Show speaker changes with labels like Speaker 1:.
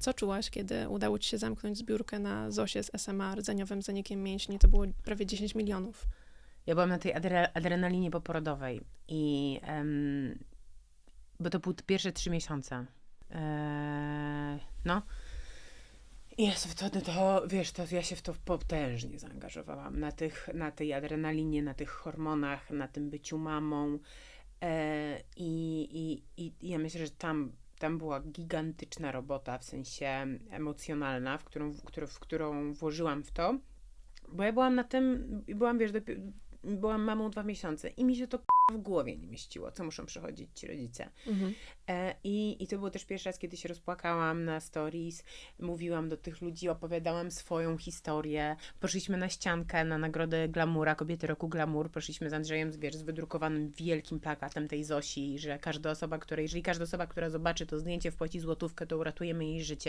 Speaker 1: Co czułaś, kiedy udało ci się zamknąć zbiórkę na ZOSie z SMA, rdzeniowym zanikiem mięśni? To było prawie 10 milionów.
Speaker 2: Ja byłam na tej adre- adrenalinie poporodowej i em, bo to były pierwsze trzy miesiące. Eee, no. I ja sobie wtedy to, wiesz, to ja się w to potężnie zaangażowałam. Na, tych, na tej adrenalinie, na tych hormonach, na tym byciu mamą. Eee, i, i, I ja myślę, że tam, tam była gigantyczna robota, w sensie emocjonalna, w którą, w, w którą włożyłam w to. Bo ja byłam na tym, byłam, wiesz, dopiero, byłam mamą dwa miesiące i mi się to w głowie nie mieściło, co muszą przechodzić ci rodzice. E, i, I to był też pierwszy raz, kiedy się rozpłakałam na stories, mówiłam do tych ludzi, opowiadałam swoją historię. Poszliśmy na ściankę na nagrodę Glamura, Kobiety Roku Glamour. Poszliśmy z Andrzejem, wiesz, z wydrukowanym wielkim plakatem tej Zosi, że każda osoba, która, jeżeli każda osoba, która zobaczy to zdjęcie, wpłaci złotówkę, to uratujemy jej życie.